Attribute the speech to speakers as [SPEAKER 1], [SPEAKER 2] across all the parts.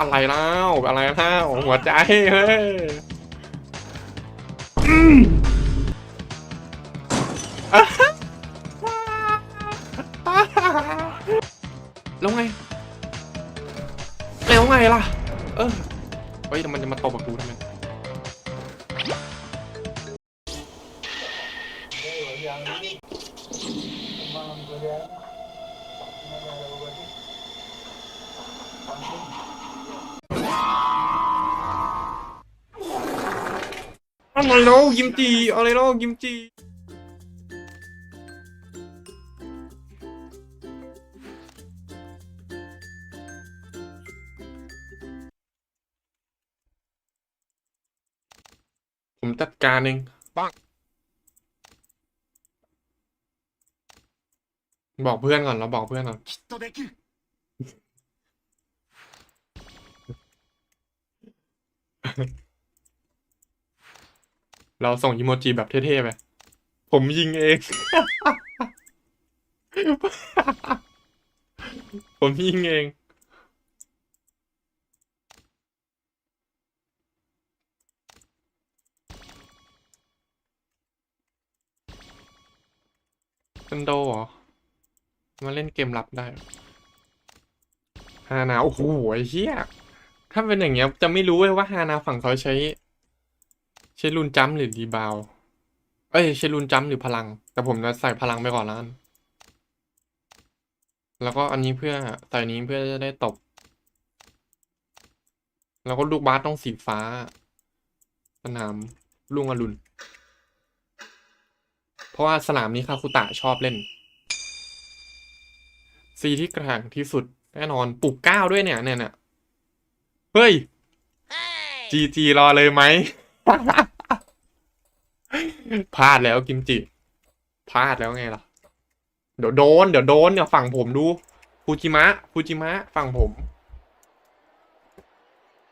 [SPEAKER 1] อะไรแล้วอะไรแล้วหัวใจเฮ้ยแล้วไงแล้วไงล่ะ เออเฮ้ยแต่มันจะมาตบกับกูทำไม อะไรแล้วกิมจีอะไรแล้วกิมจีผมจัดการเองปังบอกเพื่อนก่อนเราบอกเพื่อนก่อน
[SPEAKER 2] Ha.
[SPEAKER 1] เราส่งอีโมจิแบบเท่ๆไป ผมยิงเอง ผมยิงเองเป็นโดเหรอ มาเล่นเกมลับได้เหรอฮานาโอ้โหไอ้เหี้ยถ้าเป็นอย่างเงี้ยจะไม่รู้เลยว่าฮานาฝั่งเขาใช้ ใช้รุนจัมหรือดีบาวเอ้ยใช้รุนจัมหรือพลัง แต่ผมจะใส่พลังไปก่อนแล้วกันแล้วก็อันนี้เพื่อใส่นี้เพื่อจะได้ตบ แล้วก็ลูกบาสต้องสีฟ้า สนามลุงอรุณ เพราะว่าสนามนี้คาคุตะชอบเล่นซีที่กร่งที่สุดแน่นอนปลุกเก้าด้วยเนี่ยเนี่ยเนี่ยเฮ้ยจีจีรอเลยไหม พลาดแล้วกิมจิพลาดแล้วไงล่ะ เดี๋ยวโดน เดี๋ยวโดนเนี่ยฝั่งผมดูฟูจิมะฟูจิมะฝั่งผม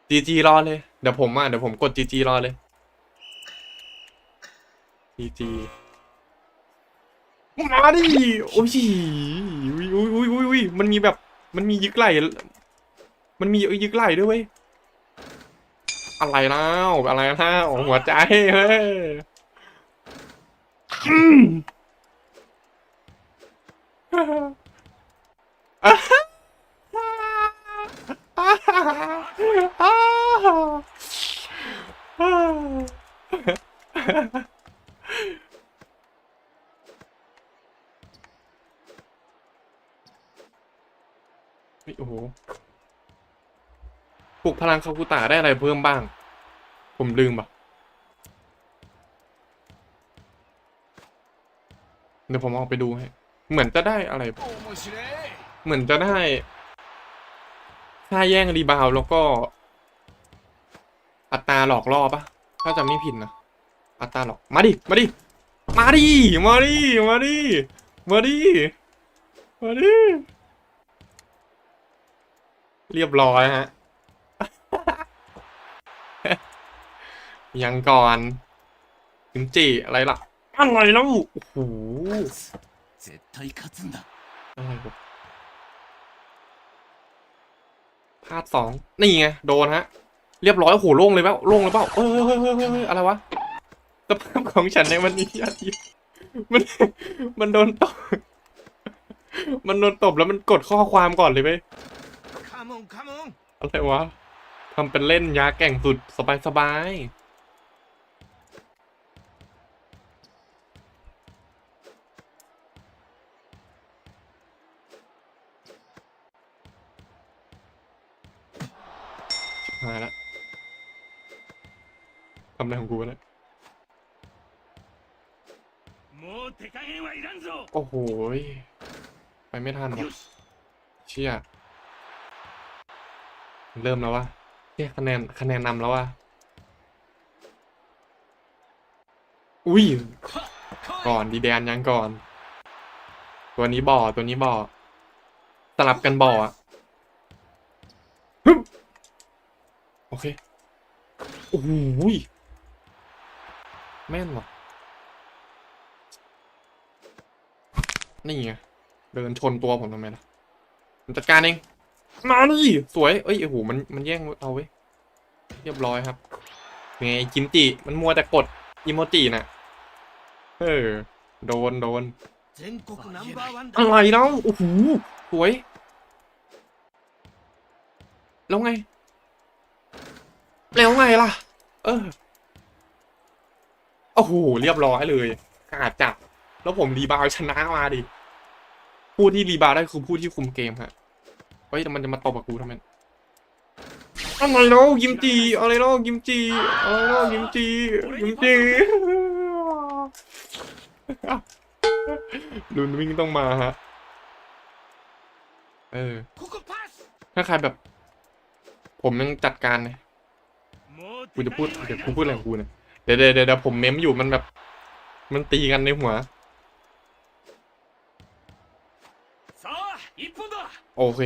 [SPEAKER 1] จีจีรอเลย เดี๋ยวผมอะ เดี๋ยวผมกดจีจีรอเลยจีจีมาดิโอ้ยอุ้ยอุ้ยอุ้ยอุ้ยอุ้ยมันมีแบบ มันมียึกไหลมันมียึกไหลด้วยเว้ย อะไรแล้วอะไรแล้วหัวใจเฮ้ยอืมอ่าฮ่าอ่าฮ่าอ่าฮ่าอ่าเฮ้ยโอ้โห ปลุกพลังคาคุตาได้อะไรเพิ่มบ้าง ผมลืมปะเดี๋ยวผมออกไปดูให้ เหมือนจะได้อะไรเหมือนจะได้ถ้าแย่งรีบาวแล้วก็ อัตราหลอกล่อปะถ้าจะไม่ผิดนะอัตราหลอกมาดิ มาดิ มาดิ มาดิ มาดิ มาดิ มาดิ เรียบร้อยฮะ ยังก่อนกิมจิอะไรล่ะอะไรแล้วโอ้โหพลาดสองนี่ไง โดนฮะ เรียบร้อยโอ้โหโล่งเลยเปล่าโล่งเลยเปล่าเออเฮ้ยอะไรวะสภาพของฉันในวันนี้ยอดเยี่ยมมันมันโดนตบ มันโดนตบแล้วมันกดข้อความก่อนเลย
[SPEAKER 2] ไหม
[SPEAKER 1] อะไรวะทำเป็นเล่นยาแก่งสุดสบายสบาย หาละทำอะไรของกูวะเนี่ยโอ้โหไปไม่ทันว่ะเชี่ยเริ่มแล้ววะเชี่ยคะแนนคะแนนนำแล้ววะอุ้ยก่อนดีแดนยังก่อน ตัวนี้บ่อตัวนี้บ่อสลับกันบ่ออะ โอเค โอ้โหแม่นว่ะ นี่ไง เดินชนตัวผมทำไมล่ะผมจัดการเอง มานี่สวย เอ้ยโอ้โหมันมันแย่งเราไว้เรียบร้อยครับไงจิมติมันมัวแต่กดอิโมติน่ะ เออ โดนโดนอะไรเนาะโอ้โหสวย แล้วไง แล้วไงล่ะ เออโอ้โหเรียบร้อยเลยกาดจับแล้วผมรีบาวชนะมาดิผู้ที่รีบาวได้คือผู้ที่คุมเกมฮะเฮ้ยแต่มันจะมาตบกับกูทำไมอะไรเนาะยิมจีอะไรเนาะยิมจีอะไรเนาะยิมจียิมจีลุนวิ่งต้องมาฮะเออถ้าใครแบบ ผมยังจัดการเลย กูจะพูดเดี๋ยวกูพูดอะไรของกูเนี่ยเดี๋ยวเดี๋ยวเดี๋ยวผมเมมอยู่มันแบบ มันตีกันในหัวโอเค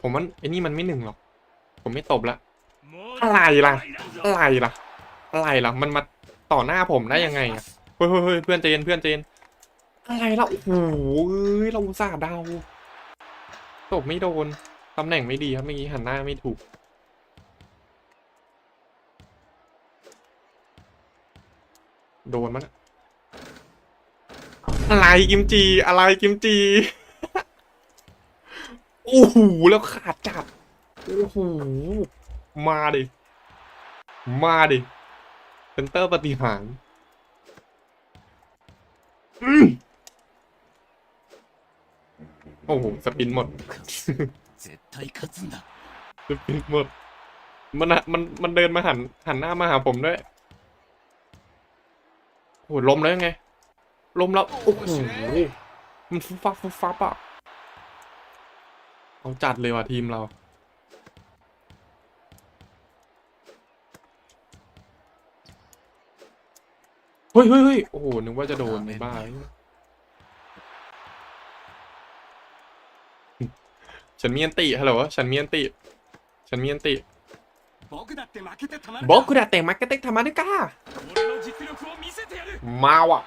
[SPEAKER 1] ผมว่าไอ้นี่มันไม่หนึ่งหรอก ผมไม่ตบละ อะไรล่ะ อะไรล่ะ อะไรล่ะ มันมาต่อหน้าผมได้ยังไงอะ เฮ้ยเฮ้ยเพื่อนเจนเพื่อนเจน อะไรล่ะโอ้โหเราอุตส่าห์เดาตบไม่โดน ตำแหน่งไม่ดีครับเมื่อกี้หันหน้าไม่ถูก โดนมั้งอะไรกิมจี อะไรกิมจี โอ้โห แล้วขาดจับโอ้โห มาดิ มาดิเซนเตอร์ปฏิหาร อืม โอ้โหสปินหมดสปินหมด มันมันมันเดินมาหันหันหน้ามาหาผมด้วยโอ้โหล้มแล้วไงล้มแล้วโอ้โหมันฟุฟัาฟุบฟับอะเอาจัดเลยว่ะทีมเราเฮ้ยเฮ้ยโอ้โหนึกว่าจะโดนในบ้าน ฉันมีอันติฮัลโหลฉันมีอันติ ฉันมีอันติบอกคุดาเตะมาเกตเตะกทำมาด้วยก้ามาว่ะ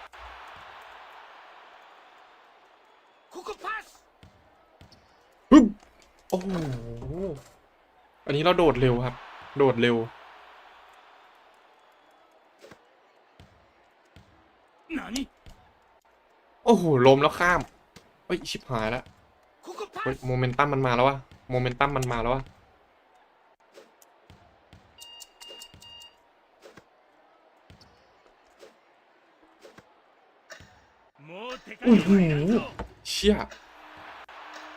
[SPEAKER 1] ฮึโอ้โหอันนี้เราโดดเร็วครับ โดดเร็วโอ้โหลมแล้วข้ามเอ้ยชิบหายแล้ว โมเมนตัมมันมาแล้ววะโมเมนตัมมันมาแล้ววะ
[SPEAKER 2] อุ้ยหู
[SPEAKER 1] เชี่ย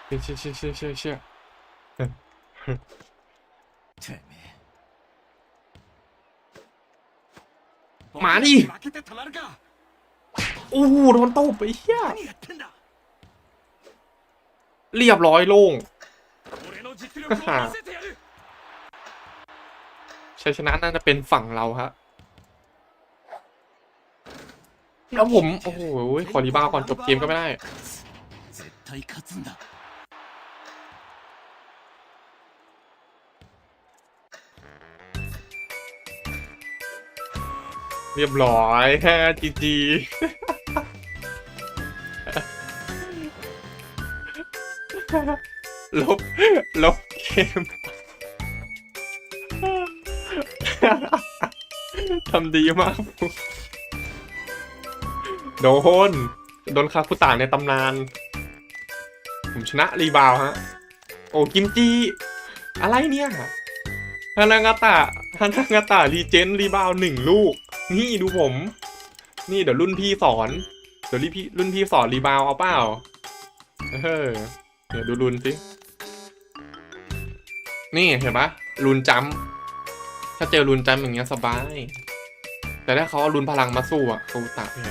[SPEAKER 1] เชี่ยเชี่ยเชี่ยเชี่ยเชี่ยเชี่ยมาดิโอ้โหโดนตบไปเชี่ย เรียบร้อยโล่งชัยชนะน่าจะเป็นฝั่งเราฮะแล้วผม โอ้โหขอรีบ้าก่อนจบเกมก็ไม่ได้เรียบร้อยแฮ่จีจี ลบ ลบเกมทำดีมาก โดน โดนคาคุตะในตำนาน ผมชนะรีบาวฮะ โอ้กิมจีอะไรเนี่ยฮานางาตะฮานางาตะรีเจนรีบาวหนึ่งลูก นี่ดูผม นี่เดี๋ยวรุ่นพี่สอน เดี๋ยวรุ่นพี่รุ่นพี่สอนรีบาวเอาเปล่า เออ เดี๋ยวดูรุนสิ นี่เห็นปะรุนจัมถ้าเจอรุนจัมอย่างเงี้ยสบาย แต่ถ้าเขาเอารุนพลังมาสู้อะเขาตายังไง